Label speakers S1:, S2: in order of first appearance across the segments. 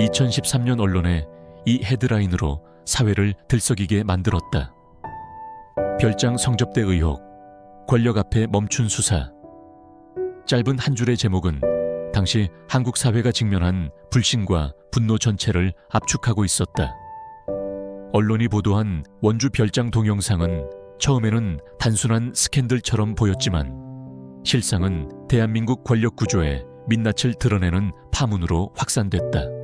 S1: 2013년 언론에 이 헤드라인으로 사회를 들썩이게 만들었다. 별장 성접대 의혹, 권력 앞에 멈춘 수사. 짧은 한 줄의 제목은 당시 한국 사회가 직면한 불신과 분노 전체를 압축하고 있었다. 언론이 보도한 원주 별장 동영상은 처음에는 단순한 스캔들처럼 보였지만 실상은 대한민국 권력 구조의 민낯을 드러내는 파문으로 확산됐다.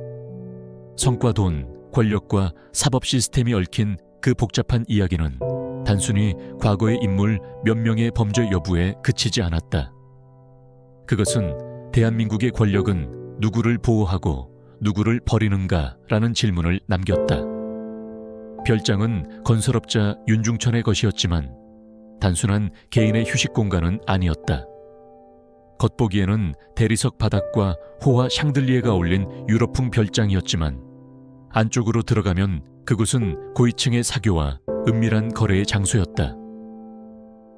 S1: 성과 돈, 권력과 사법 시스템이 얽힌 그 복잡한 이야기는 단순히 과거의 인물 몇 명의 범죄 여부에 그치지 않았다. 그것은 대한민국의 권력은 누구를 보호하고 누구를 버리는가라는 질문을 남겼다. 별장은 건설업자 윤중천의 것이었지만 단순한 개인의 휴식 공간은 아니었다. 겉보기에는 대리석 바닥과 호화 샹들리에가 올린 유럽풍 별장이었지만 안쪽으로 들어가면 그곳은 고위층의 사교와 은밀한 거래의 장소였다.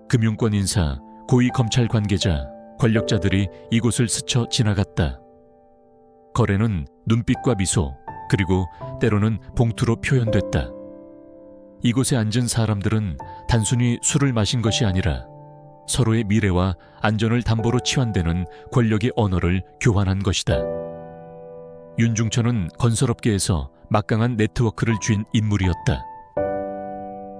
S1: 금융권 인사, 고위 검찰 관계자, 권력자들이 이곳을 스쳐 지나갔다. 거래는 눈빛과 미소, 그리고 때로는 봉투로 표현됐다. 이곳에 앉은 사람들은 단순히 술을 마신 것이 아니라 서로의 미래와 안전을 담보로 치환되는 권력의 언어를 교환한 것이다. 윤중천은 건설업계에서 막강한 네트워크를 쥔 인물이었다.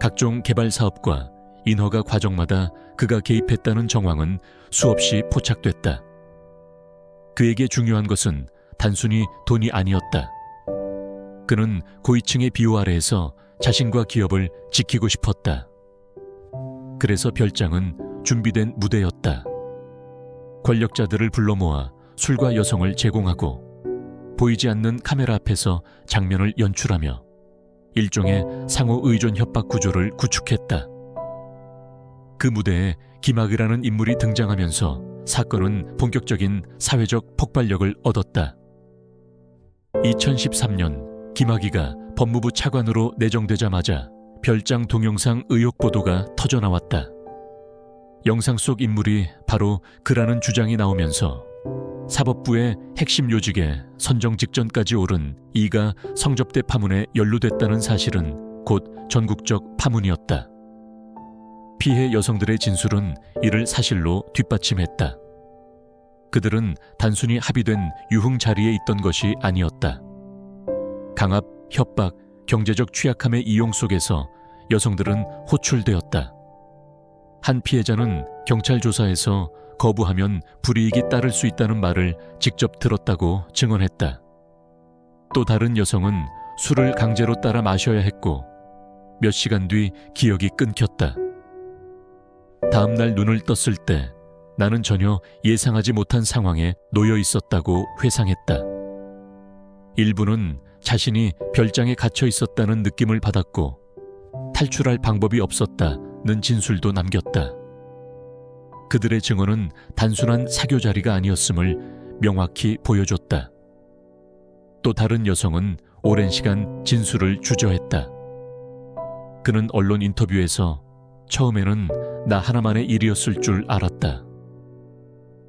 S1: 각종 개발 사업과 인허가 과정마다 그가 개입했다는 정황은 수없이 포착됐다. 그에게 중요한 것은 단순히 돈이 아니었다. 그는 고위층의 비호 아래에서 자신과 기업을 지키고 싶었다. 그래서 별장은 준비된 무대였다. 권력자들을 불러 모아 술과 여성을 제공하고 보이지 않는 카메라 앞에서 장면을 연출하며 일종의 상호 의존 협박 구조를 구축했다. 그 무대에 김학이라는 인물이 등장하면서 사건은 본격적인 사회적 폭발력을 얻었다. 2013년 김학이가 법무부 차관으로 내정되자마자 별장 동영상 의혹 보도가 터져 나왔다. 영상 속 인물이 바로 그라는 주장이 나오면서 사법부의 핵심 요직에 선정 직전까지 오른 이가 성접대 파문에 연루됐다는 사실은 곧 전국적 파문이었다. 피해 여성들의 진술은 이를 사실로 뒷받침했다. 그들은 단순히 합의된 유흥 자리에 있던 것이 아니었다. 강압, 협박, 경제적 취약함의 이용 속에서 여성들은 호출되었다. 한 피해자는 경찰 조사에서 거부하면 불이익이 따를 수 있다는 말을 직접 들었다고 증언했다. 또 다른 여성은 술을 강제로 따라 마셔야 했고 몇 시간 뒤 기억이 끊겼다. 다음 날 눈을 떴을 때 나는 전혀 예상하지 못한 상황에 놓여 있었다고 회상했다. 일부는 자신이 별장에 갇혀 있었다는 느낌을 받았고 탈출할 방법이 없었다는 진술도 남겼다. 그들의 증언은 단순한 사교 자리가 아니었음을 명확히 보여줬다. 또 다른 여성은 오랜 시간 진술을 주저했다. 그는 언론 인터뷰에서 처음에는 나 하나만의 일이었을 줄 알았다.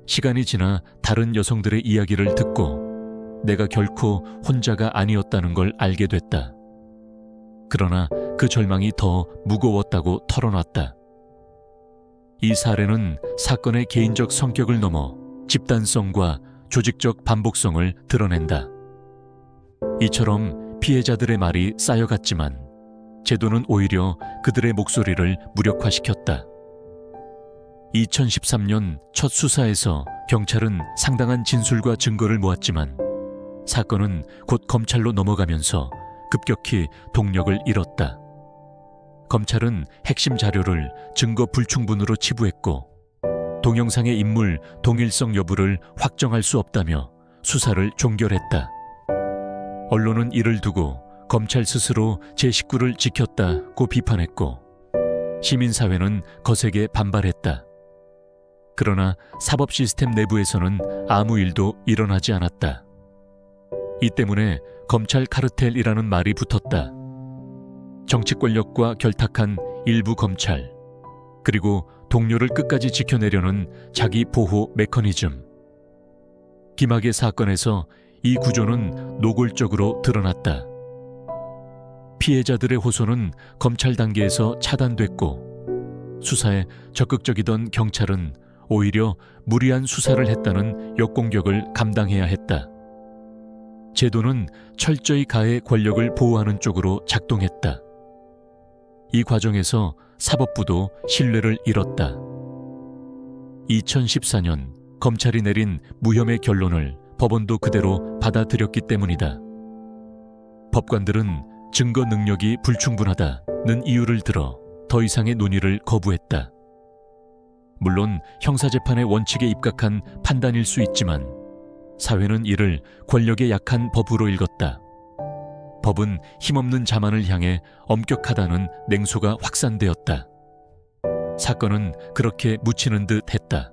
S1: 시간이 지나 다른 여성들의 이야기를 듣고 내가 결코 혼자가 아니었다는 걸 알게 됐다. 그러나 그 절망이 더 무거웠다고 털어놨다. 이 사례는 사건의 개인적 성격을 넘어 집단성과 조직적 반복성을 드러낸다. 이처럼 피해자들의 말이 쌓여갔지만 제도는 오히려 그들의 목소리를 무력화시켰다. 2013년 첫 수사에서 경찰은 상당한 진술과 증거를 모았지만 사건은 곧 검찰로 넘어가면서 급격히 동력을 잃었다. 검찰은 핵심 자료를 증거 불충분으로 치부했고 동영상의 인물 동일성 여부를 확정할 수 없다며 수사를 종결했다. 언론은 이를 두고 검찰 스스로 제 식구를 지켰다고 비판했고 시민사회는 거세게 반발했다. 그러나 사법 시스템 내부에서는 아무 일도 일어나지 않았다. 이 때문에 검찰 카르텔이라는 말이 붙었다. 정치 권력과 결탁한 일부 검찰, 그리고 동료를 끝까지 지켜내려는 자기 보호 메커니즘. 김학의 사건에서 이 구조는 노골적으로 드러났다. 피해자들의 호소는 검찰 단계에서 차단됐고 수사에 적극적이던 경찰은 오히려 무리한 수사를 했다는 역공격을 감당해야 했다. 제도는 철저히 가해 권력을 보호하는 쪽으로 작동했다. 이 과정에서 사법부도 신뢰를 잃었다. 2014년 검찰이 내린 무혐의 결론을 법원도 그대로 받아들였기 때문이다. 법관들은 증거 능력이 불충분하다는 이유를 들어 더 이상의 논의를 거부했다. 물론 형사재판의 원칙에 입각한 판단일 수 있지만 사회는 이를 권력의 약한 법으로 읽었다. 법은 힘없는 자만을 향해 엄격하다는 냉소가 확산되었다. 사건은 그렇게 묻히는 듯 했다.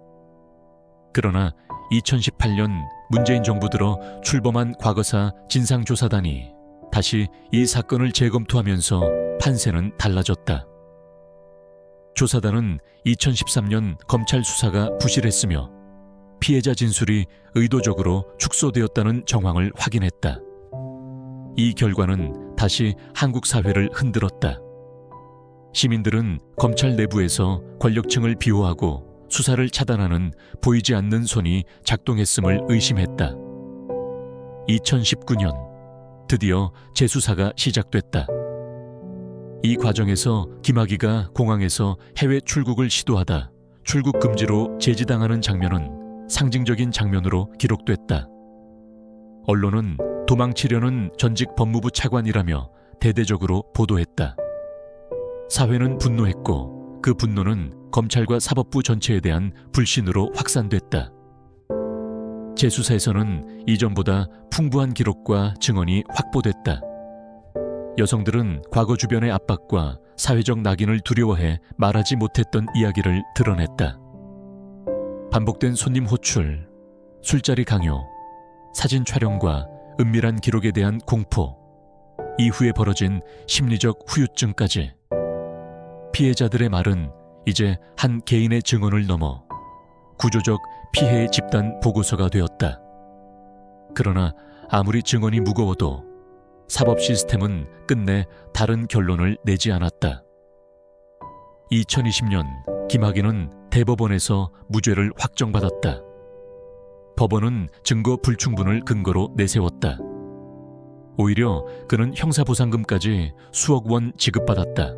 S1: 그러나 2018년 문재인 정부 들어 출범한 과거사 진상조사단이 다시 이 사건을 재검토하면서 판세는 달라졌다. 조사단은 2013년 검찰 수사가 부실했으며 피해자 진술이 의도적으로 축소되었다는 정황을 확인했다. 이 결과는 다시 한국 사회를 흔들었다. 시민들은 검찰 내부에서 권력층을 비호하고 수사를 차단하는 보이지 않는 손이 작동했음을 의심했다. 2019년 드디어 재수사가 시작됐다. 이 과정에서 김학의가 공항에서 해외 출국을 시도하다 출국 금지로 제지당하는 장면은 상징적인 장면으로 기록됐다. 언론은 도망치려는 전직 법무부 차관이라며 대대적으로 보도했다. 사회는 분노했고 그 분노는 검찰과 사법부 전체에 대한 불신으로 확산됐다. 재수사에서는 이전보다 풍부한 기록과 증언이 확보됐다. 여성들은 과거 주변의 압박과 사회적 낙인을 두려워해 말하지 못했던 이야기를 드러냈다. 반복된 손님 호출, 술자리 강요, 사진 촬영과 은밀한 기록에 대한 공포, 이후에 벌어진 심리적 후유증까지 피해자들의 말은 이제 한 개인의 증언을 넘어 구조적 피해의 집단 보고서가 되었다. 그러나 아무리 증언이 무거워도 사법 시스템은 끝내 다른 결론을 내지 않았다. 2020년 김학의는 대법원에서 무죄를 확정받았다. 법원은 증거 불충분을 근거로 내세웠다. 오히려 그는 형사보상금까지 수억 원 지급받았다.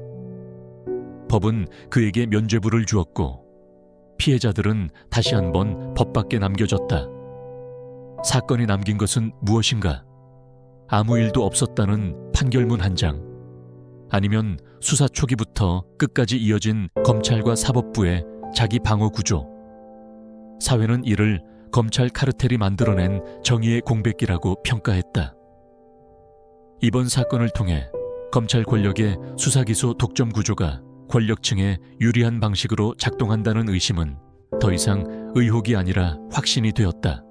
S1: 법은 그에게 면죄부를 주었고 피해자들은 다시 한번 법 밖에 남겨졌다. 사건이 남긴 것은 무엇인가? 아무 일도 없었다는 판결문 한 장. 아니면 수사 초기부터 끝까지 이어진 검찰과 사법부의 자기 방어 구조. 사회는 이를 검찰 카르텔이 만들어낸 정의의 공백기라고 평가했다. 이번 사건을 통해 검찰 권력의 수사기소 독점 구조가 권력층에 유리한 방식으로 작동한다는 의심은 더 이상 의혹이 아니라 확신이 되었다.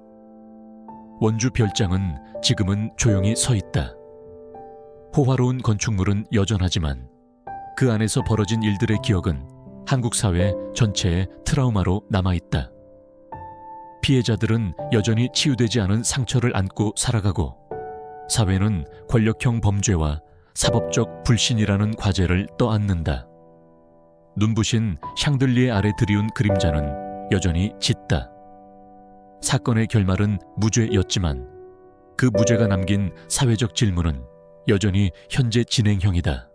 S1: 원주 별장은 지금은 조용히 서 있다. 호화로운 건축물은 여전하지만 그 안에서 벌어진 일들의 기억은 한국 사회 전체의 트라우마로 남아 있다. 피해자들은 여전히 치유되지 않은 상처를 안고 살아가고 사회는 권력형 범죄와 사법적 불신이라는 과제를 떠안는다. 눈부신 샹들리에 아래 드리운 그림자는 여전히 짙다. 사건의 결말은 무죄였지만 그 무죄가 남긴 사회적 질문은 여전히 현재 진행형이다.